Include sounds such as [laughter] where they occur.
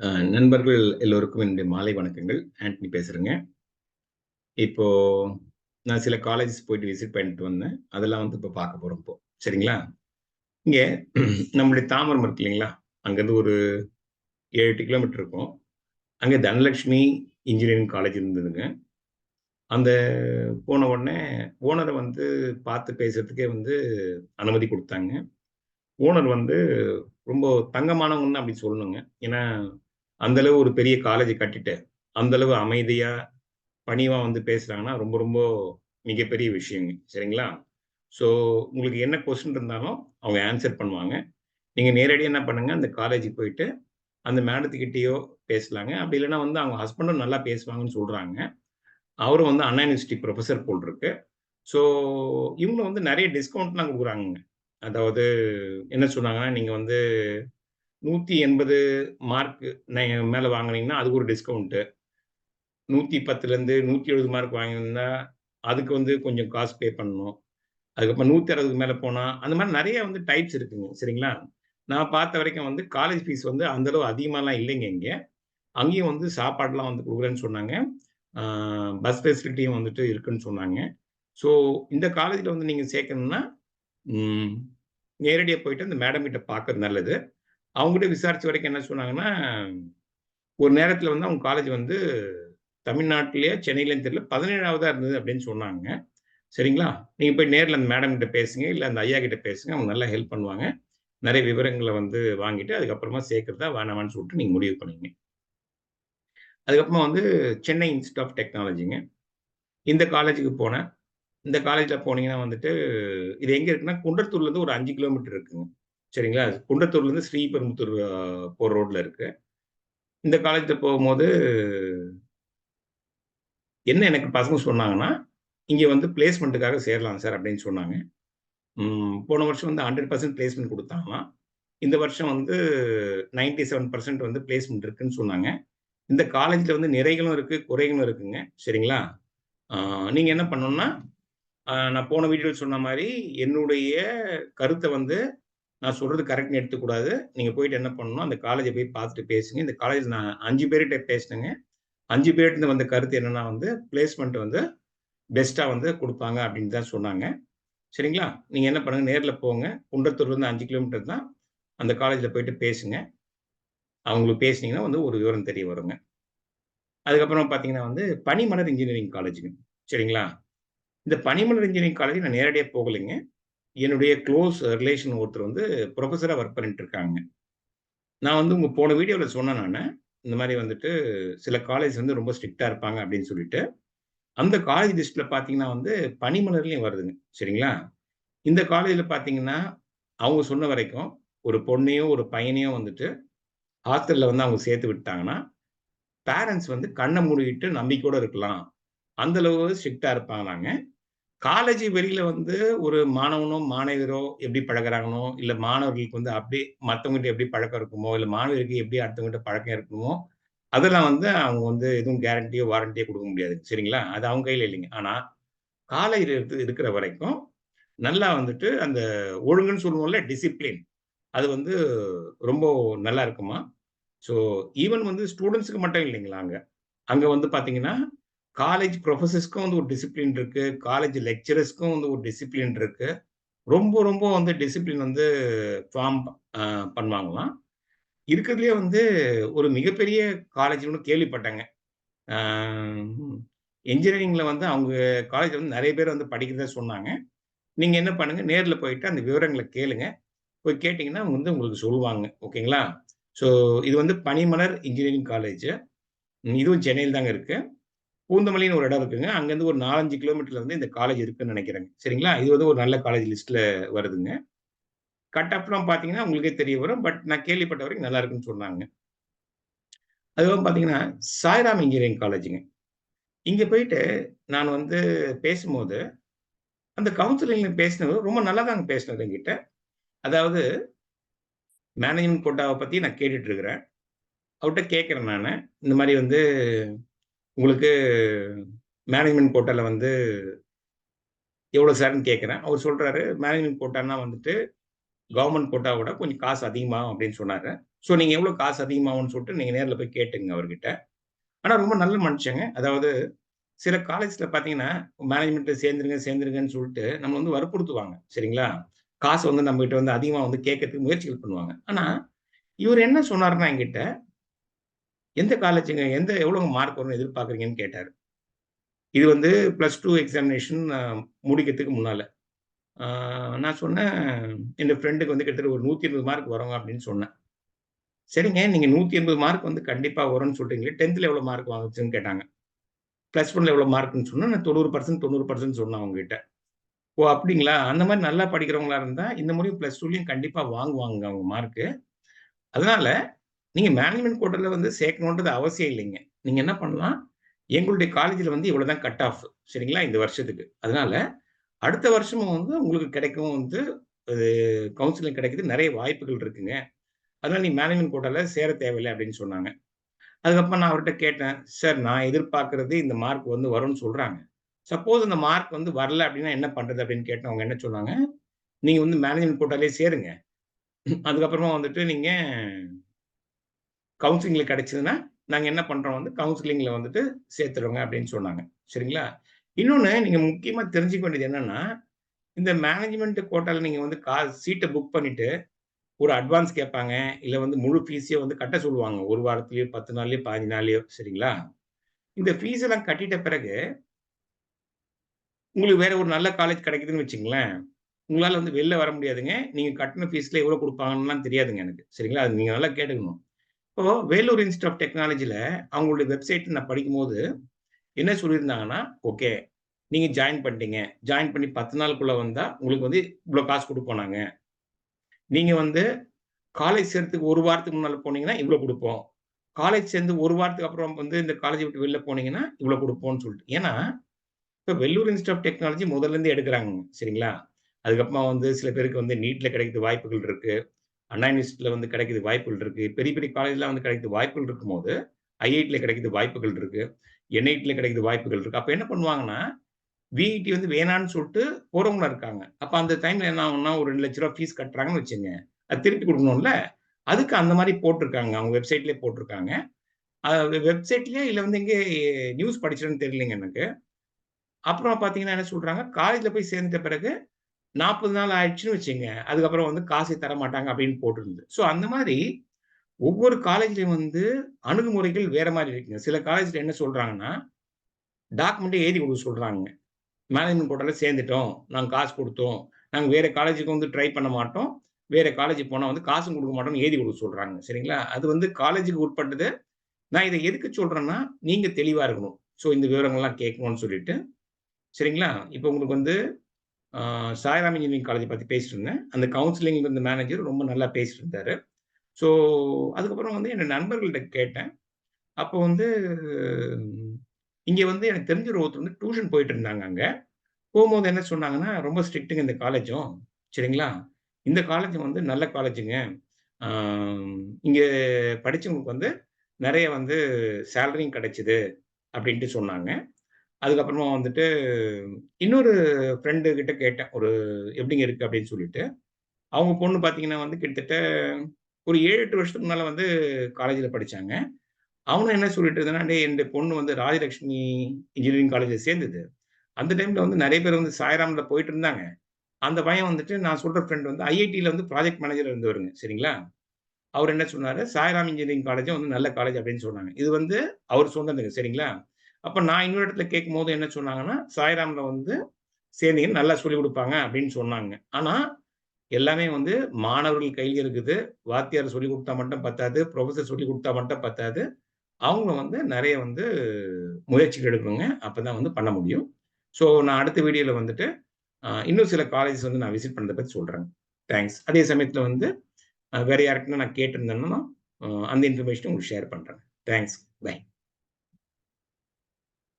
நண்பர்கள் எல்லோருக்கும் என்னுடைய மாலை வணக்கங்கள். ஆண்டனி பேசுறேங்க. இப்போ நான் சில காலேஜஸ் போயிட்டு விசிட் பண்ணிட்டு வந்தேன். அதெல்லாம் வந்து இப்போ பார்க்க போறோம் இப்போ. சரிங்களா? இங்கே [clears throat] நம்முடைய தாமரம் இருக்கு இல்லைங்களா? அங்கேருந்து ஒரு 7, 8 கிலோமீட்டர் இருக்கும். அங்கே தனலட்சுமி இன்ஜினியரிங் காலேஜ் இருந்ததுங்க. அந்த போன உடனே ஓனரை வந்து பார்த்து பேசுறதுக்கே வந்து அனுமதி கொடுத்தாங்க ஓனர் வந்து ரொம்ப தங்கமானவங்கன்னு அப்படி சொல்லணுங்க. ஏன்னா, அந்த அளவு ஒரு பெரிய காலேஜ் கட்டிட்டு, அந்த அளவு அமைதியா, பணிவா வந்து பேசுறாங்கன்னா, ரொம்ப ரொம்ப மிகப்பெரிய விஷயங்க. சரிங்களா? ஸோ உங்களுக்கு என்ன கொஸ்டின் இருந்தாலும் அவங்க ஆன்சர் பண்ணுவாங்க. நீங்கள் நேரடியாக என்ன பண்ணுங்க, அந்த காலேஜுக்கு போயிட்டு, அந்த மேடத்துக்கிட்டேயோ பேசலாங்க. அப்படி இல்லைன்னா வந்து அவங்க ஹஸ்பண்டும் நல்லா பேசுவாங்கன்னு சொல்கிறாங்க அவரும் வந்து அண்ணா யூனிவர்சிட்டி ப்ரொஃபஸர் போல் இருக்கு. ஸோ இவங்க வந்து நிறைய டிஸ்கவுண்ட்லாம் கொடுக்குறாங்க அதாவது என்ன சொன்னாங்கன்னா, நீங்கள் வந்து 180 மார்க் மேலே வாங்கினீங்கன்னா வாங்குனீங்கன்னா, அதுக்கு ஒரு டிஸ்கவுண்ட்டு. 110லேருந்து 170 மார்க் வாங்கியிருந்தா, அதுக்கு வந்து கொஞ்சம் காசு பே பண்ணணும். அதுக்கப்புறம் நூற்றி அறுபதுக்கு மேலே போனால் அந்த மாதிரி நிறைய வந்து டைப்ஸ் இருக்குங்க. சரிங்களா? நான் பார்த்த வரைக்கும் வந்து காலேஜ் ஃபீஸ் வந்து அந்த அளவு இல்லைங்க இங்கே அங்கேயும் வந்து சாப்பாடெலாம் வந்து கொடுக்குறேன்னு சொன்னாங்க. பஸ் ஃபெசிலிட்டியும் வந்துட்டு இருக்குன்னு சொன்னாங்க. ஸோ இந்த காலேஜில் வந்து நீங்கள் சேர்க்கணும்னா, நேரடியாக போயிட்டு அந்த மேடம் கிட்ட பார்க்கறது நல்லது. அவங்ககிட்ட விசாரிச்ச வரைக்கும் என்ன சொன்னாங்கன்னா, ஒரு நேரத்தில் வந்து அவங்க காலேஜ் வந்து தமிழ்நாட்டிலேயே, சென்னையிலேயும் தெரியல 17வதா இருந்தது அப்படின்னு சொன்னாங்க. சரிங்களா? நீங்கள் போய் நேரில் அந்த மேடம் கிட்ட பேசுங்க. இல்லை அந்த ஐயா கிட்ட பேசுங்க. அவங்க நல்லா ஹெல்ப் பண்ணுவாங்க. நிறைய விவரங்களை வந்து வாங்கிட்டு, அதுக்கப்புறமா சேர்க்குறதா வேணாமான்னு சொல்லிட்டு நீங்கள் முடிவு பண்ணிக்கங்க. அதுக்கப்புறமா வந்து சென்னை இன்ஸ்டியூட் ஆஃப் டெக்னாலஜிங்க. இந்த காலேஜுக்கு போனேன். இந்த காலேஜில் போனீங்கன்னா வந்துட்டு, இது எங்கே இருக்குன்னா, குன்றத்தூர்லேருந்து ஒரு அஞ்சு கிலோமீட்டர் இருக்குங்க. சரிங்களா? குன்றத்தூர்லேருந்து ஸ்ரீபெரும்புத்தூர் போகிற ரோட்டில் இருக்கு. இந்த காலேஜில் போகும்போது என்ன எனக்கு பசங்க சொன்னாங்கன்னா, இங்கே வந்து பிளேஸ்மெண்ட்டுக்காக சேரலாம் சார்" அப்படின்னு சொன்னாங்க. போன வருஷம் வந்து ஹண்ட்ரட் பர்சன்ட் பிளேஸ்மெண்ட் கொடுத்தாங்களாம் இந்த வருஷம் வந்து 97% வந்து பிளேஸ்மெண்ட் இருக்குன்னு சொன்னாங்க. இந்த காலேஜில் வந்து நிறைகளும் இருக்குது குறைகளும் இருக்குங்க. சரிங்களா? நீங்கள் என்ன பண்ணணும்னா, நான் போன வீடியோவில் சொன்ன மாதிரி என்னுடைய கருத்தை வந்து நான் சொல்றது கரெக்ட்னு எடுத்துக்கூடாது நீங்க போயிட்டு என்ன பண்ணணும், அந்த காலேஜை போய் பார்த்துட்டு பேசுங்க. இந்த காலேஜ் நான் அஞ்சு பேர்கிட்ட பேசினேங்க. 5 பேர்ட்டருந்து வந்த கருத்து என்னன்னா வந்து, பிளேஸ்மெண்ட் வந்து பெஸ்ட்டாக வந்து கொடுப்பாங்க அப்படின்னு தான் சொன்னாங்க. சரிங்களா? நீங்கள் என்ன பண்ணுங்க, நேரில் போங்க. குன்றத்தூர்லேருந்து அஞ்சு கிலோமீட்டர் தான். அந்த காலேஜில் போயிட்டு பேசுங்க. அவங்களுக்கு பேசுனீங்கன்னா வந்து ஒரு விவரம் தெரிய வருங்க. அதுக்கப்புறம் பார்த்தீங்கன்னா வந்து, பனிமலர் இன்ஜினியரிங் காலேஜுங்க. சரிங்களா? இந்த பனிமலர் இன்ஜினியரிங் காலேஜ் நான் நேரடியாக போகலைங்க. என்னுடைய க்ளோஸ் ரிலேஷன் ஒருத்தர் வந்து ப்ரொஃபஸராக ஒர்க் பண்ணிட்டு இருக்காங்க. நான் வந்து உங்கள் போன வீடியோவில் சொன்னேன் நான் இந்த மாதிரி வந்துட்டு சில காலேஜ் வந்து ரொம்ப ஸ்ட்ரிக்டாக இருப்பாங்க அப்படின்னு சொல்லிட்டு. அந்த காலேஜ் லிஸ்ட்டில் பார்த்தீங்கன்னா வந்து பனிமலர்லையும் வருதுங்க. சரிங்களா? இந்த காலேஜில் பார்த்தீங்கன்னா, அவங்க சொன்ன வரைக்கும், ஒரு பொண்ணையும் ஒரு பையனையும் வந்துட்டு ஹாஸ்டலில் வந்து அவங்க சேர்த்து விட்டாங்கன்னா, பேரண்ட்ஸ் வந்து கண்ணை மூடிக்கிட்டு நம்பிக்கையோட இருக்கலாம். அந்தளவு ஸ்ட்ரிக்டாக இருப்பாங்க இருப்பாங்களாங்க. காலேஜ் வெளியில வந்து ஒரு மாணவனோ, மாணவியரோ எப்படி பழகிறாங்களோ இல்ல மாணவர்களுக்கு வந்து அப்படியே மற்றவங்ககிட்ட எப்படி பழக்கம் இருக்குமோ, இல்ல மாணவர்களுக்கு எப்படி அடுத்தவங்ககிட்ட பழக்கம் இருக்குமோ, அதெல்லாம் வந்து அவங்க வந்து எதுவும் கேரண்டியோ, வாரண்டியோ கொடுக்க முடியாது. சரிங்களா? அது அவங்க கையில இல்லைங்க. ஆனா, காலையில் எடுத்து இருக்கிற வரைக்கும், நல்லா வந்துட்டு அந்த ஒழுங்குன்னு சொல்லுவோம்ல டிசிப்ளின். அது வந்து ரொம்ப நல்லா இருக்குமா ஸோ ஈவன் வந்து ஸ்டூடெண்ட்ஸுக்கு மட்டும் இல்லைங்களா அங்க. அங்க வந்து பார்த்தீங்கன்னா, காலேஜ் ப்ரொஃபஸர்ஸ்க்கும் வந்து ஒரு டிசிப்ளின் இருக்கு. காலேஜ் லெக்சரர்ஸ்க்கும் வந்து ஒரு டிசிப்ளின் இருக்கு. ரொம்ப ரொம்ப வந்து டிசிப்ளின் வந்து ஃபார்ம் பண்ணுவாங்களாம். இருக்கிறதுலே வந்து ஒரு மிகப்பெரிய காலேஜ்ன்னு கேள்விப்பட்டேங்க. கேள்விப்பட்டாங்க என்ஜினியரிங்ல வந்து அவங்க காலேஜ் வந்து நிறைய பேர் வந்து படிக்கிறதா சொன்னாங்க. நீங்கள் என்ன பண்ணுங்க, நேரில் போயிட்டு அந்த விவரங்களை கேளுங்க. போய் கேட்டிங்கன்னா அவங்க வந்து உங்களுக்கு சொல்லுவாங்க. ஓகேங்களா? ஸோ இது வந்து பனிமலர் இன்ஜினியரிங் காலேஜ். இதுவும் சென்னையில் தாங்க இருக்குது பூந்தமல்லின்னு ஒரு இடம் இருக்குங்க. அங்கேருந்து ஒரு 4, 5 கிலோமீட்டர்ல வந்து இந்த காலேஜ் இருக்குன்னு நினைக்கிறேங்க சரிங்களா? இது வந்து ஒரு நல்ல காலேஜ் லிஸ்ட்ல வருதுங்க. கட் அப்லாம் பார்த்தீங்கன்னா, உங்களுக்கே தெரிய வரும். பட் நான் கேள்விப்பட்ட வரைக்கும் நல்லா இருக்குன்னு சொன்னாங்க. அதுவும் பார்த்தீங்கன்னா, சாய்ராம் இன்ஜினியரிங் காலேஜுங்க. இங்கே போயிட்டு நான் வந்து பேசும்போது, அந்த கவுன்சிலிங் பேசினவர் ரொம்ப நல்லா தாங்க பேசினது என்கிட்ட. அதாவது மேனேஜ்மெண்ட் கோட்டாவை பற்றி நான் கேட்டுட்டு இருக்கிறேன். அவர்கிட்ட கேட்குறேன் நான் இந்த மாதிரி வந்து உங்களுக்கு மேனேஜ்மெண்ட் கோட்டாவில் வந்து எவ்வளோ சார்ன்னு கேட்குறேன் அவர் சொல்கிறாரு மேனேஜ்மெண்ட் கோட்டான்னா வந்துட்டு கவர்மெண்ட் போட்டால் கூட கொஞ்சம் காசு அதிகமாகும் அப்படின்னு சொன்னாரு. ஸோ நீங்கள் எவ்வளோ காசு அதிகமாகும்னு சொல்லிட்டு நீங்கள் நேரில் போய் கேட்டுங்க அவர்கிட்ட. ஆனால் ரொம்ப நல்ல மனுஷங்க. அதாவது சில காலேஜில் பார்த்தீங்கன்னா, மேனேஜ்மெண்ட்டை சேர்ந்துருங்க, சேர்ந்துருங்கன்னு சொல்லிட்டு நம்ம வந்து வற்புறுத்துவாங்க. சரிங்களா? காசு வந்து நம்மகிட்ட வந்து அதிகமாக வந்து கேட்கறதுக்கு முயற்சிகள் பண்ணுவாங்க. ஆனால் இவர் என்ன சொன்னார்னா என்கிட்ட, "எந்த காலேஜுங்க? எந்த எவ்வளோங்க மார்க் வரும்னு எதிர்பார்க்குறீங்கன்னு?" கேட்டார் இது வந்து ப்ளஸ் டூ எக்ஸாமினேஷன் முடிக்கிறதுக்கு முன்னால் நான் சொன்னேன், "என் ஃப்ரெண்டுக்கு வந்து கிட்டத்தட்ட ஒரு 180 மார்க் வருங்க" அப்படின்னு சொன்னேன். "சரிங்க, நீங்கள் நூற்றி எண்பது மார்க் வந்து கண்டிப்பாக வரும்னு சொல்கிறீங்களே டென்த்தில் எவ்வளோ மார்க் வாங்குச்சுன்னு?" கேட்டாங்க. பிளஸ் ஒன்ல எவ்வளோ மார்க்குன்னு சொன்னால் நான் 90% 90% சொன்னேன் அவங்ககிட்ட. "ஓ! அப்படிங்களா? அந்த மாதிரி நல்லா படிக்கிறவங்களா இருந்தால் இந்த முறையும் ப்ளஸ் டூலையும் கண்டிப்பாக வாங்குவாங்க அவங்க மார்க்கு. அதனால நீங்கள் மேனேஜ்மெண்ட் கோட்டரில் வந்து சேர்க்கணுன்றது அவசியம் இல்லைங்க. நீங்கள் என்ன பண்ணலாம், எங்களுடைய காலேஜில் வந்து இவ்வளோ தான் கட் ஆஃப் சரிங்களா? இந்த வருஷத்துக்கு. அதனால அடுத்த வருஷமும் வந்து உங்களுக்கு கிடைக்கும் வந்து அது கவுன்சிலிங் கிடைக்கிறது நிறைய வாய்ப்புகள் இருக்குங்க. அதனால நீ மேனேஜ்மெண்ட் கோட்டாவில் சேர தேவையில்லை அப்படின்னு சொன்னாங்க. அதுக்கப்புறம் நான் அவர்கிட்ட கேட்டேன், "சார் நான் எதிர்பார்க்குறது இந்த மார்க் வந்து வரும்னு சொல்கிறாங்க சப்போஸ் அந்த மார்க் வந்து வரல அப்படின்னா என்ன பண்ணுறது அப்படின்னு கேட்டேன். அவங்க என்ன சொன்னாங்க, நீங்கள் வந்து மேனேஜ்மெண்ட் கோட்டாலே சேருங்க. அதுக்கப்புறமா வந்துட்டு நீங்கள் கவுன்சிலிங்கில் கிடைச்சதுன்னா, நாங்கள் என்ன பண்ணுறோம் வந்து கவுன்சிலிங்கில் வந்துட்டு சேர்த்துருவோங்க" அப்படின்னு சொன்னாங்க. சரிங்களா? இன்னொன்று நீங்கள் முக்கியமாக தெரிஞ்சுக்க வேண்டியது என்னென்னா இந்த மேனேஜ்மெண்ட் கோட்டால நீங்கள் வந்து கா சீட்டை புக் பண்ணிவிட்டு ஒரு அட்வான்ஸ் கேட்பாங்க. இல்லை வந்து முழு ஃபீஸையும் வந்து கட்ட சொல்லுவாங்க. ஒரு வாரத்துலேயோ பத்து நாள்லேயோ பதினஞ்சு நாள்லையோ சரிங்களா? இந்த ஃபீஸ் எல்லாம் கட்டிட்ட பிறகு உங்களுக்கு வேற ஒரு நல்ல காலேஜ் கிடைக்குதுன்னு வச்சுங்களேன் உங்களால் வந்து வெளில வர முடியாதுங்க. நீங்கள் கட்டின ஃபீஸில் எவ்வளோ கொடுப்பாங்கன்னுலாம் தெரியாதுங்க எனக்கு. சரிங்களா? அது நீங்கள் நல்லா கேட்டுக்கணும். இப்போ வேலூர் இன்ஸ்டியூட் ஆஃப் டெக்னாலஜியில் அவங்களுடைய வெப்சைட் நான் படிக்கும்போது, என்ன சொல்லியிருந்தாங்கன்னா, "ஓகே. நீங்கள் ஜாயின் பண்ணிட்டீங்க. ஜாயின் பண்ணி பத்து நாளுக்குள்ளே வந்தால் உங்களுக்கு வந்து இவ்வளோ காசு கொடுப்போம் நாங்கள் நீங்கள் வந்து காலேஜ் சேர்த்துக்கு ஒரு வாரத்துக்கு முன்னால் போனீங்கன்னா, இவ்வளோ கொடுப்போம் காலேஜ் சேர்ந்து ஒரு வாரத்துக்கு அப்புறம் வந்து இந்த காலேஜ் விட்டு வெளில போனீங்கன்னா, இவ்வளோ கொடுப்போம்னு சொல்லிட்டு. ஏன்னா, இப்போ வெல்லூர் இன்ஸ்டியூட் ஆஃப் டெக்னாலஜி முதல்லேருந்து எடுக்கிறாங்க சரிங்களா? அதுக்கப்புறமா வந்து சில பேருக்கு வந்து நீட்டில் கிடைக்கிறது வாய்ப்புகள் இருக்குது அண்ணா யூனிவர்சிட்டியில் வந்து கிடைக்கிது வாய்ப்புகள் இருக்குது பெரிய பெரிய காலேஜ்லாம் வந்து கிடைக்குது வாய்ப்புகள் இருக்கும்போது, ஐஐடியில் கிடைக்கிது வாய்ப்புகள் இருக்குது என்ஐடியில் கிடைக்கிது வாய்ப்புகள் இருக்குது அப்போ என்ன பண்ணுவாங்கன்னா, விஐடி வந்து வேணான்னு சொல்லிட்டு போகிறவங்களும் இருக்காங்க. அப்போ அந்த டைமில் என்ன ஆகும்னா, ஒரு ரெண்டு லட்ச ரூபா ஃபீஸ் கட்டுறாங்கன்னு வச்சுங்க. அது திருப்பி கொடுக்கணும்ல. அதுக்கு அந்த மாதிரி போட்டிருக்காங்க. அவங்க வெப்சைட்லேயே போட்டிருக்காங்க. வெப்சைட்லேயே வெப்சைட்லயே வந்து எங்கே நியூஸ் படிச்சேன்னு தெரியலைங்க எனக்கு. அப்புறம் பார்த்தீங்கன்னா என்ன சொல்கிறாங்க காலேஜில் போய் சேர்ந்த பிறகு 40 நாள் ஆயிடுச்சுன்னு வச்சுங்க அதுக்கப்புறம் வந்து காசே தரமாட்டாங்க அப்படின்னு போட்டிருந்து ஸோ அந்த மாதிரி ஒவ்வொரு காலேஜ்லையும் வந்து அணுகுமுறைகள் வேற மாதிரி இருக்குங்க. சில காலேஜ்ல என்ன சொல்றாங்கன்னா, டாக்குமெண்ட்டை எழுதி கொடுக்க சொல்றாங்க மேனேஜ்மெண்ட் போட்டால சேர்ந்துட்டோம். நாங்கள் காசு கொடுத்தோம் நாங்கள் வேற காலேஜுக்கு வந்து ட்ரை பண்ண மாட்டோம். வேற காலேஜ் போனால் வந்து காசும் கொடுக்க மாட்டோம்னு எழுதி கொடுக்க சொல்றாங்க. சரிங்களா? அது வந்து காலேஜுக்கு உட்பட்டது. நான் இதை எதுக்கு சொல்றேன்னா, நீங்க தெளிவா இருக்கணும். ஸோ இந்த விவரங்கள்லாம் கேட்கணும்னு சொல்லிட்டு. சரிங்களா? இப்போ உங்களுக்கு வந்து சாய்ராம் இன்ஜினியரிங் காலேஜ பற்றி பேசிட்டு இருந்தேன். அந்த கவுன்சிலிங் இருந்த மேனேஜர் ரொம்ப நல்லா பேசிட்டு இருந்தாரு. ஸோ அதுக்கப்புறம் வந்து என்னோட நண்பர்கள்ட்ட கேட்டேன். அப்போ வந்து இங்கே வந்து எனக்கு தெரிஞ்ச ஒருத்தர் வந்து டியூஷன் போயிட்டு இருந்தாங்க அங்கே போகும்போது என்ன சொன்னாங்கன்னா, "ரொம்ப ஸ்ட்ரிக்ட்டுங்க இந்த காலேஜும். சரிங்களா? இந்த காலேஜ் வந்து நல்ல காலேஜுங்க. இங்கே படித்தவங்களுக்கு வந்து நிறைய வந்து சேலரியும் கிடைச்சிது அப்படின்ட்டு சொன்னாங்க. அதுக்கப்புறமா வந்துட்டு இன்னொரு ஃப்ரெண்டு கிட்ட கேட்டேன். ஒரு "எப்படிங்க இருக்கு?" அப்படின்னு சொல்லிட்டு. அவங்க பொண்ணு பார்த்தீங்கன்னா வந்து கிட்டத்தட்ட ஒரு 7, 8 வருஷத்துக்கு முன்னால் வந்து காலேஜில் படித்தாங்க அவனும் என்ன சொல்லிட்டு இருந்தான்னா, என் பொண்ணு வந்து ராஜலட்சுமி இன்ஜினியரிங் காலேஜில் சேர்ந்தது. அந்த டைம்ல வந்து நிறைய பேர் வந்து சாய்ராம்ல போயிட்டு இருந்தாங்க. அந்த பையன் வந்துட்டு நான் சொல்ற ஃப்ரெண்ட் வந்து ஐஐடியில் வந்து ப்ராஜெக்ட் மேனேஜர் இருந்தவருங்க. சரிங்களா? அவர் என்ன சொன்னார் "சாய்ராம் இன்ஜினியரிங் காலேஜும் வந்து நல்ல காலேஜ்" அப்படின்னு சொன்னாங்க. இது வந்து அவர் சொன்னதுங்க. சரிங்களா? அப்ப நான் இன்னொரு இடத்துல கேட்கும் போது என்ன சொன்னாங்கன்னா, "சாய்ராம்ல வந்து சேர்ந்தீங்கன்னு நல்லா சொல்லிக் கொடுப்பாங்க அப்படின்னு சொன்னாங்க. ஆனா, எல்லாமே வந்து மாணவர்கள் கையில் இருக்குது. வாத்தியார் சொல்லிக் கொடுத்தா மட்டும் பத்தாது. ப்ரொஃபஸர் சொல்லி கொடுத்தா மட்டும் பத்தாது. அவங்க வந்து நிறைய வந்து முயற்சிகள் எடுக்கணுங்க. அப்பதான் வந்து பண்ண முடியும். ஸோ நான் அடுத்த வீடியோல வந்துட்டு, இன்னும் சில காலேஜஸ் வந்து நான் விசிட் பண்ணதை பத்தி சொல்கிறேன் தேங்க்ஸ். அதே சமயத்துல வந்து வேறு வேற நான் கேட்டிருந்தேன்னா, அந்த இன்ஃபர்மேஷனும் உங்களுக்கு ஷேர் பண்றேன். தேங்க்ஸ். பை.